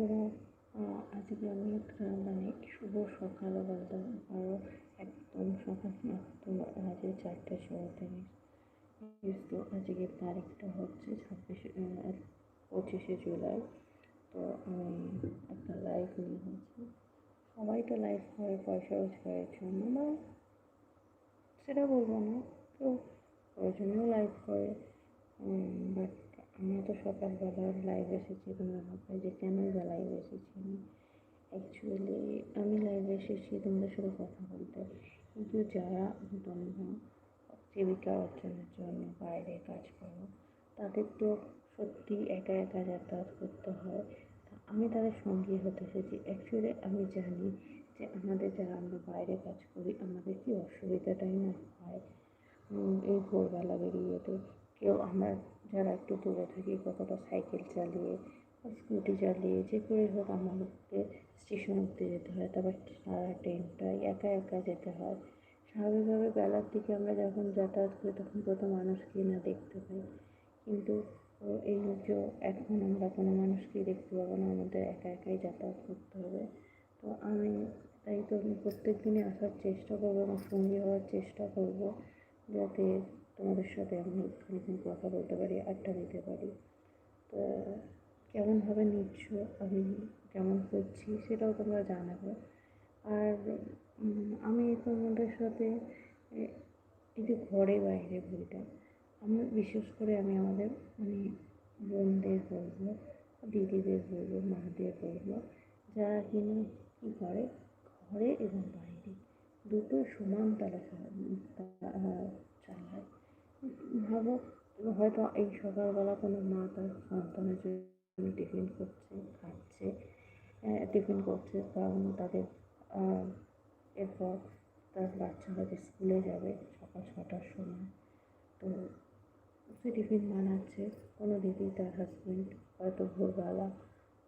বন্ধুরা আজকে আমি মানে শুভ সকাল বলতাম আরও একদম সকাল একদম বাজে চারটে চৌত্রিশ তো আজকে তারিখটা হচ্ছে ছাব্বিশে পঁচিশে জুলাই। তো একটা লাইভ নিয়ে হয়েছি সবাই তো লাইভ করে পয়সা রোজগারের জন্য বা সেটা বলব না। কেউ প্রয়োজনেও লাইভ করে। বাট আমরা তো সকালবেলা লাইভ এসেছি, তোমরা ভাববে যে কেনই বা লাইভ এসেছি আমি? অ্যাকচুয়ালি আমি লাইভ এসেছি তোমাদের সাথে কথা বলতে। কিন্তু যারা তোমরা জীবিকা অর্জনের জন্য বাইরে কাজ করো, তাদের তো সত্যি একা একা যাতায়াত করতে হয়। আমি তাদের সঙ্গী হতে এসেছি। অ্যাকচুয়ালি আমি জানি যে আমাদের যারা আমরা বাইরে কাজ করি, আমাদের কি অসুবিধাটাই না হয়? এই ভোরবেলা বেরিয়েতে কেউ আমরা যারা একটু দূরে থাকি, কতটা সাইকেল চালিয়ে স্কুটি চালিয়ে যে করে হোক আমাদেরকে স্টেশন অব্দি যেতে হয়, তারপর সারা ট্রেনটাই একা একা যেতে হয়। স্বাভাবিকভাবে বেলার দিকে আমরা যখন যাতায়াত করি, তখন কত মানুষকে না দেখতে পাই। কিন্তু এই যে এখন আমরা কোনো মানুষকেই দেখতে পাবো না, আমাদের একা একাই যাতায়াত করতে হবে। তো আমি তাই তো আমি প্রত্যেক দিনই আসার চেষ্টা করব এবং সঙ্গী হওয়ার চেষ্টা করব যাতে তোমাদের সাথে আমি এরকম কথা বলতে পারি, আড্ডা দিতে পারি। তো কেমনভাবে নিচ্ছ? আমি কেমন করছি সেটাও তোমরা জানাবে। আর আমি তোমাদের সাথে এই যে ঘরে বাইরে বইটা আমি বিশেষ করে আমি আমাদের মানে বোনদের বলব, দিদিদের বলব, মাদের বলব, যারা কিনা কী করে? ঘরে এবং বাইরে। দুটো সমান তারা চালায়। ভাবো, হয়তো এই সকালবেলা কোনো মা তার সন্তানের জন্য টিফিন করছে, খাচ্ছে টিফিন করছে, কারণ তাদের এরপর তার বাচ্চা হয়তো স্কুলে যাবে সকাল ছটার সময়, তো সে টিফিন বানাচ্ছে। কোনো দিদি তার হাজব্যান্ড হয়তো ভোরবেলা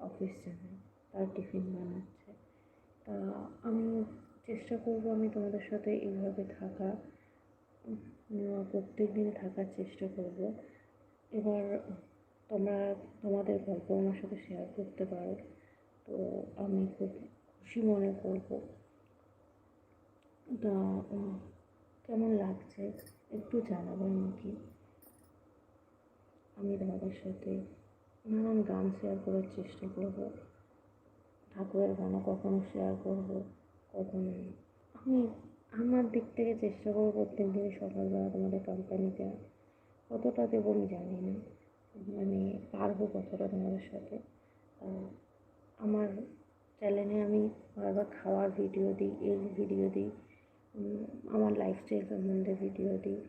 অফিস যাবে, তার টিফিন বানাচ্ছে। তা আমি চেষ্টা করব আমি তোমাদের সাথে এইভাবে থাকা। প্রত্যেক দিন থাকার চেষ্টা করব। এবার তোমরা তোমাদের গল্প আমার সাথে শেয়ার করতে পারো। তো আমি খুব খুশি মনে করব। তা কেমন লাগছে একটু জানাব আমাকে। আমি তোমাদের সাথে নানান গান শেয়ার করার চেষ্টা করব। ঠাকুরের গানও কখনো শেয়ার করব কখনো আমি আমার দিক থেকে চেষ্টা করব প্রত্যেক দিনই সকালবেলা তোমাদের কোম্পানিতে কতটা দেবো আমি জানি না। মানে পারব কতটা তোমাদের সাথে। আমার চ্যানেলে আমি বারবার খাওয়ার ভিডিও দিই, এই ভিডিও দিই আমার লাইফস্টাইল সম্বন্ধে ভিডিও দিই।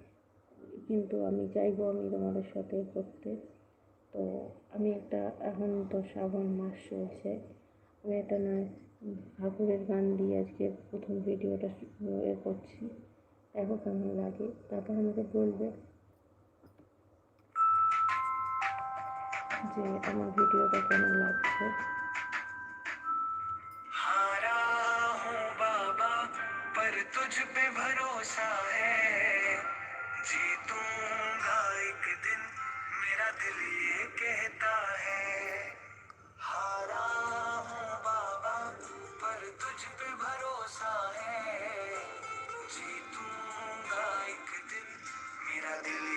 কিন্তু আমি চাইব আমি তোমাদের সাথে করতে। তো আমি একটা, এখন তো শ্রাবণ মাস চলছে। আমি একটা না ঠাকুরের গান দিয়ে আজকে প্রথম ভিডিওটা এ করছি দেখো কেমন লাগে তারপর আমাকে বলবে যে আমার ভিডিওটা কেমন লাগছে हारा हूँ बाबा पर तुझ पे भरोसा है जीतूंगा एक दिन मेरा दिल ये कहता है हारा भरोसा है जीतूँगा एक दिन मेरा दिल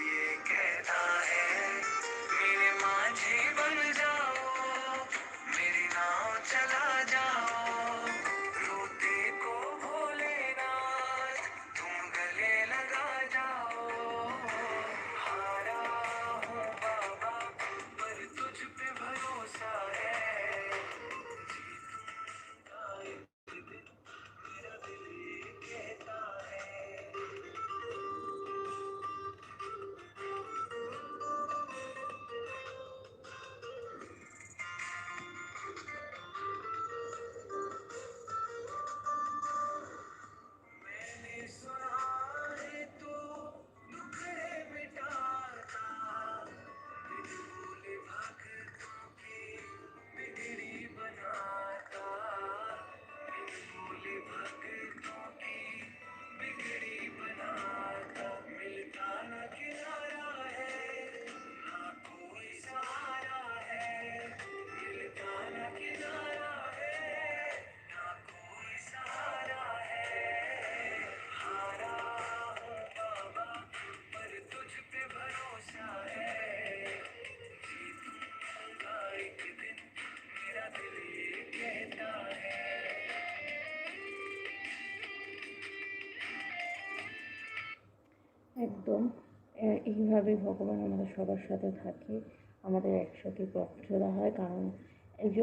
একদম, এ- এইভাবেই ভগবান আমাদের সবার সাথে থাকে, আমাদের একসাথে পথ চলা হয়, কারণ এই যে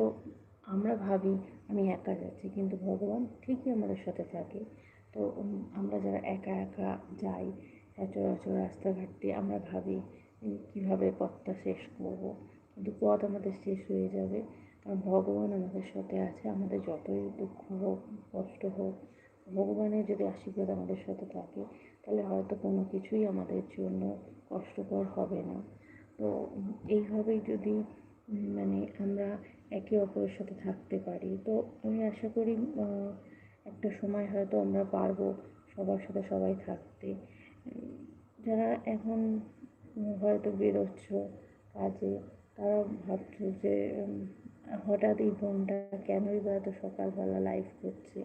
আমরা ভাবি, আমি একা যাচ্ছি, কিন্তু ভগবান ঠিকই আমাদের সাথে থাকে। তো আমরা যারা একা একা যাই, সচরাচর রাস্তাঘাট দিয়ে আমরা ভাবি কীভাবে পথটা শেষ করব? কিন্তু পথ আমাদের শেষ হয়ে যাবে, কারণ ভগবান আমাদের সাথে আছে, আমাদের যতই দুঃখ হোক, কষ্ট হোক, ভগবানের যদি আশীর্বাদ আমাদের সাথে থাকে তাহলে হয়তো কোনো কিছুই আমাদের জন্য কষ্টকর হবে না। তো এইভাবেই যদি মানে আমরা একে অপরের সাথে থাকতে পারি, তো আমি আশা করি একটা সময় হয়তো আমরা পারব সবার সাথে সবাই থাকতে। যারা এখন হয়তো বেরোচ্ছ কাজে তারা ভাবছে যে হঠাৎ এই বোনটা কেনই বা এত সকালবেলা লাইভ করছে?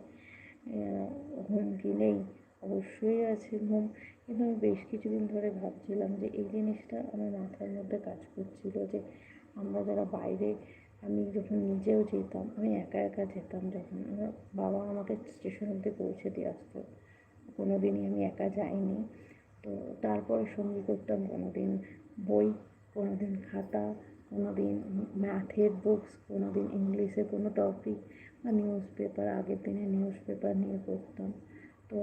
হুমকি নেই। অবশ্যই আছে ঘুম। কিন্তু আমি বেশ কিছুদিন ধরে ভাবছিলাম যে এই জিনিসটা আমার মাথার মধ্যে কাজ করছিল যে আমরা যারা বাইরে, আমি যখন নিজেও যেতাম, আমি একা একা যেতাম যখন, আমার বাবা আমাকে স্টেশন অব্দি পৌঁছে দিয়ে আসতো। কোনো দিনই আমি একা যাইনি। তো তারপরে সঙ্গী করতাম কোনো দিন বই কোনো দিন খাতা কোনো দিন ম্যাথের বুকস কোনো দিন ইংলিশের কোনো টপিক বা নিউজ পেপার আগের দিনে নিউজ পেপার নিয়ে পড়তাম। তো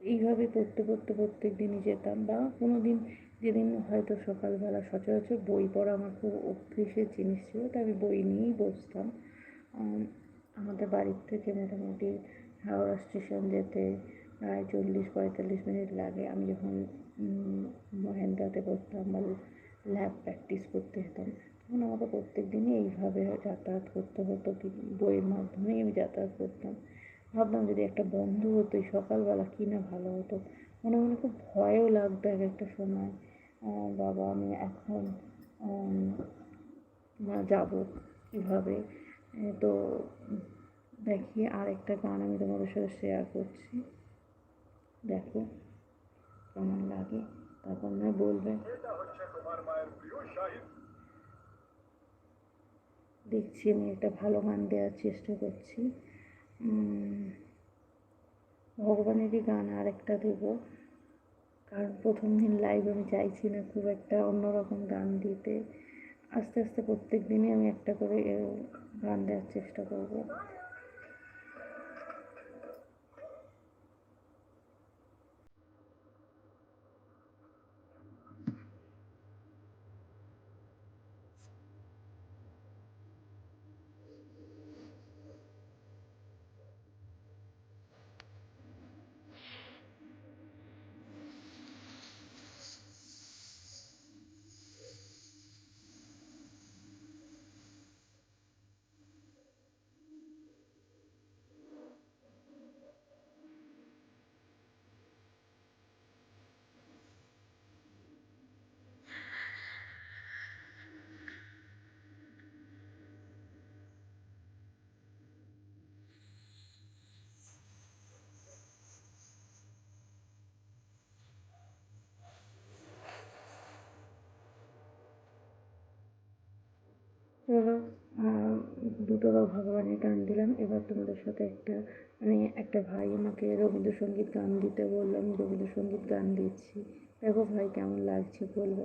এইভাবে পড়তে পড়তে প্রত্যেক দিনই যেতাম বা কোনো দিন যেদিন হয়তো সকালবেলা সচরাচর বই পড়া আমার খুব অভ্যেসের জিনিস ছিল তাই আমি বই নিয়েই বসতাম। আম, আমাদের বাড়ির থেকে মোটামুটি হাওড়া স্টেশন যেতে প্রায় চল্লিশ পঁয়তাল্লিশ মিনিট লাগে। আমি যখন মহেন্দ্রাতে পড়তাম বা ল্যাব প্র্যাকটিস করতে যেতাম তখন আমাকে প্রত্যেক দিনই এইভাবে যাতায়াত করতে হতো বইয়ের মাধ্যমেই আমি যাতায়াত করতাম। ভাবলাম যদি একটা বন্ধু হতো, এই সকালবেলা কী না ভালো হতো। মনে মনে খুব ভয়ও লাগতো এক একটা সময়। বাবা, আমি এখন যাব কীভাবে? তো দেখি আর একটা গান আমি তোমাদের সাথে শেয়ার করছি। দেখো কেমন লাগে, তারপর না বলবে। দেখছি আমি একটা ভালো গান দেওয়ার চেষ্টা করছি। ভগবানেরই গান আর একটা দেবো। কারণ প্রথম দিন লাইভ আমি চাইছি না খুব একটা অন্যরকম গান দিতে। আস্তে আস্তে প্রত্যেক দিনই আমি একটা করে গান দেওয়ার চেষ্টা করব। আহ, দুটো ভগবানের গান দিলাম। এবার তোমাদের সাথে একটা মানে একটা ভাই আমাকে রবীন্দ্রসঙ্গীত গান দিতে বলল আমি রবীন্দ্রসঙ্গীত গান দিচ্ছি। দেখো ভাই কেমন লাগছে বলবে।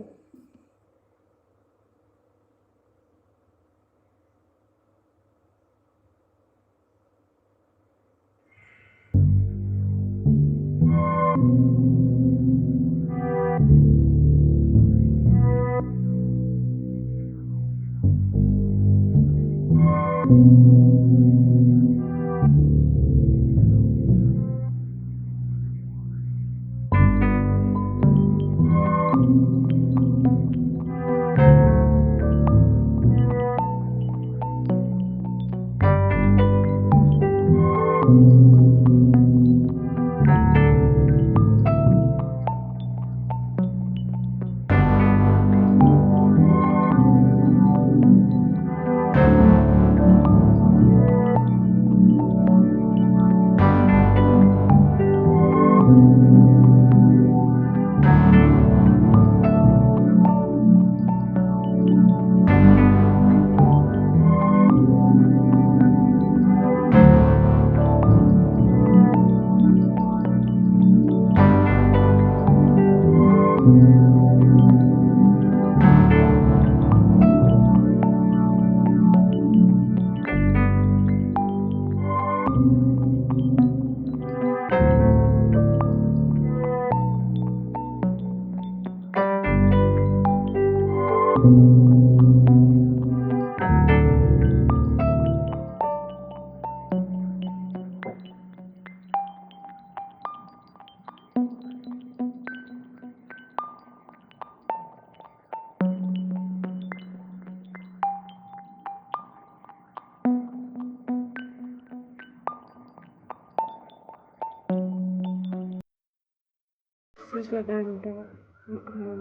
যে গানটা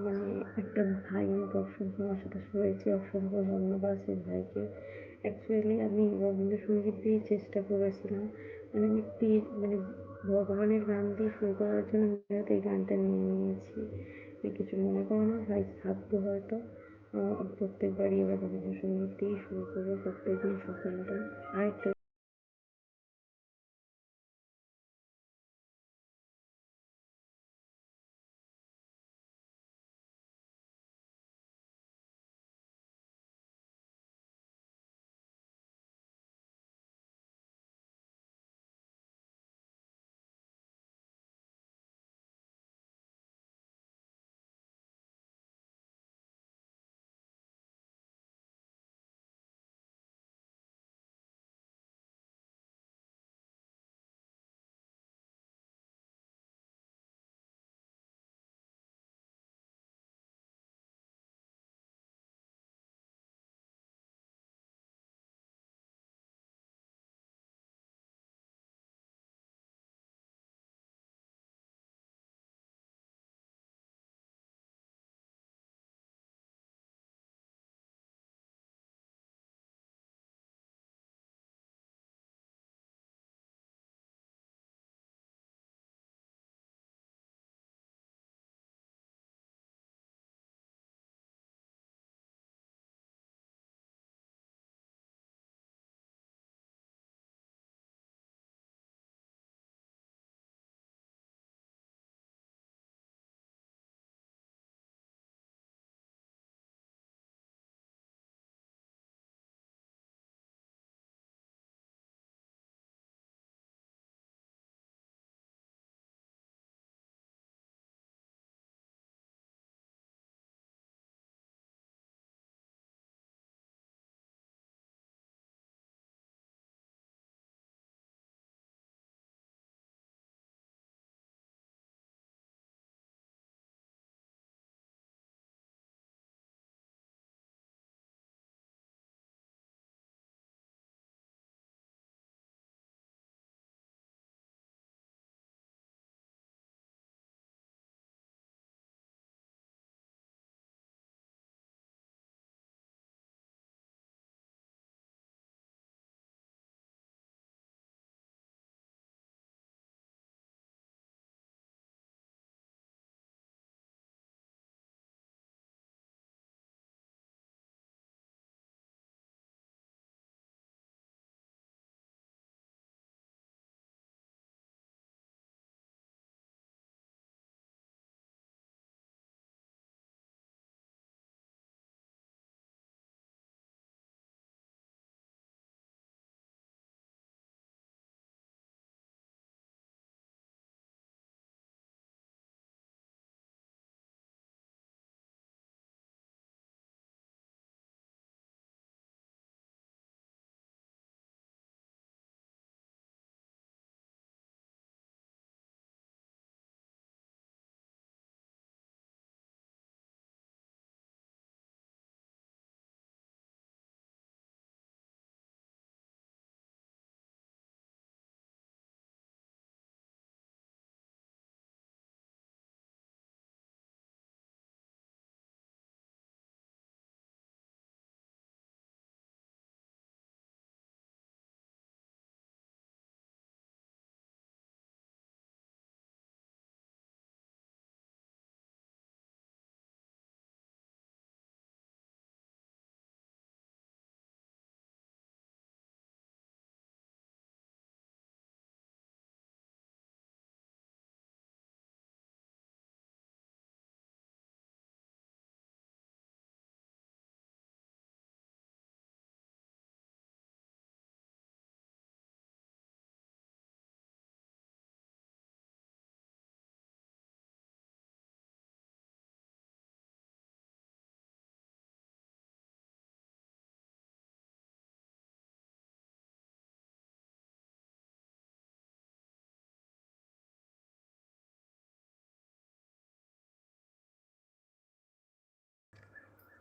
মানে একটা ভাই আমাকে অসংখ্য আমার সাথে শুয়েছে অসংখ্য ধন্যবাদ সেই ভাইকে অ্যাকচুয়ালি আমি রবীন্দ্রসঙ্গীত দিয়েই চেষ্টা করেছিলাম। মানে আমি পি- মানে ভগবানের গান দিয়ে শুরু করার জন্য এই গানটা নিয়ে নিয়েছি। কিছু মনে করো না, ভাই থাকব হয়তো। প্রত্যেকবারই এবার রবীন্দ্রসঙ্গীত দিয়েই শুরু করব, প্রত্যেকদিন সকালটা আরেকটা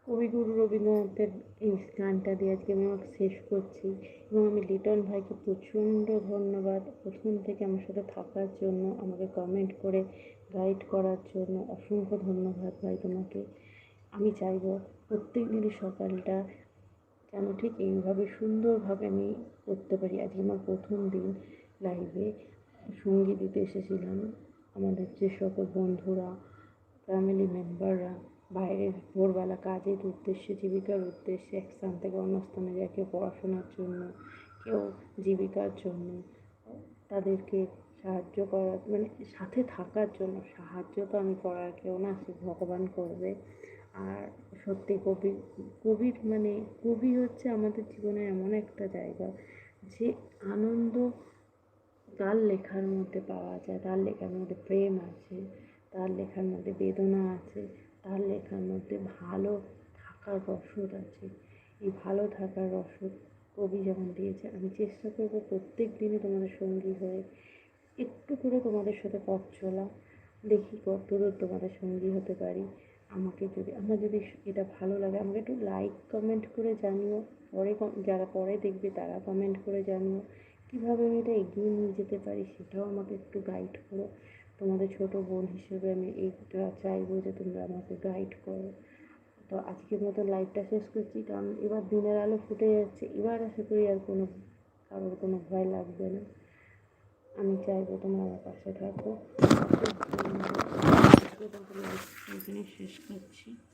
কবিগুরু রবীন্দ্রনাথের এই গানটা দিয়ে আজকে আমি আমার শেষ করছি। এবং আমি লিটন ভাইকে প্রচণ্ড ধন্যবাদ। প্রথম থেকে আমার সাথে থাকার জন্য, আমাকে কমেন্ট করে গাইড করার জন্য অসংখ্য ধন্যবাদ ভাই তোমাকে। আমি চাইব প্রত্যেক দিনই সকালটা যেন ঠিক এইভাবে সুন্দরভাবে আমি করতে পারি। আজকে আমার প্রথম দিন লাইভে সঙ্গী দিতে এসেছিলাম। আমাদের যে সকল বন্ধুরা ফ্যামিলি মেম্বাররা বাইরে ভোরবেলা কাজের উদ্দেশ্যে, জীবিকার উদ্দেশ্যে এক স্থান থেকে অন্য স্থানে যায় কেউ পড়াশোনার জন্য, কেউ জীবিকার জন্য। তাদেরকে সাহায্য করার মানে সাথে থাকার জন্য সাহায্য তো আমি করার, কেউ না সে ভগবান করবে। আর সত্যি কবি, কবির মানে কবি হচ্ছে আমাদের জীবনের এমন একটা জায়গা যে আনন্দ তার লেখার মধ্যে পাওয়া যায়, তার লেখার মধ্যে প্রেম আছে, তার লেখার মধ্যে বেদনা আছে তার লেখার মধ্যে ভালো থাকার রসদ আছে। এই ভালো থাকার রসদ কবি যেমন দিয়েছে আমি চেষ্টা করব প্রত্যেক দিনই তোমাদের সঙ্গী হয়ে একটু করে তোমাদের সাথে পথ চলা। দেখি কতদূর তোমাদের সঙ্গী হতে পারি। আমাকে যদি, আমার যদি এটা ভালো লাগে, আমাকে একটু লাইক কমেন্ট করে জানিও। পরে যারা পরে দেখবে তারা কমেন্ট করে জানিও। কীভাবে আমি এটা এগিয়ে নিয়ে যেতে পারি সেটাও আমাকে একটু গাইড করো। তোমাদের ছোট বোন হিসেবে আমি এইটা চাইব যে তোমরা আমাকে গাইড করো। তো আজকের মতো লাইভটা শেষ করছি, কারণ এবার দিনের আলো ফুটে যাচ্ছে। এবার আশা করি আর কোনো, কারোর কোনো ভয় লাগবে না। আমি চাইব তোমরা আমার পাশে থাকো। শেষ করছি।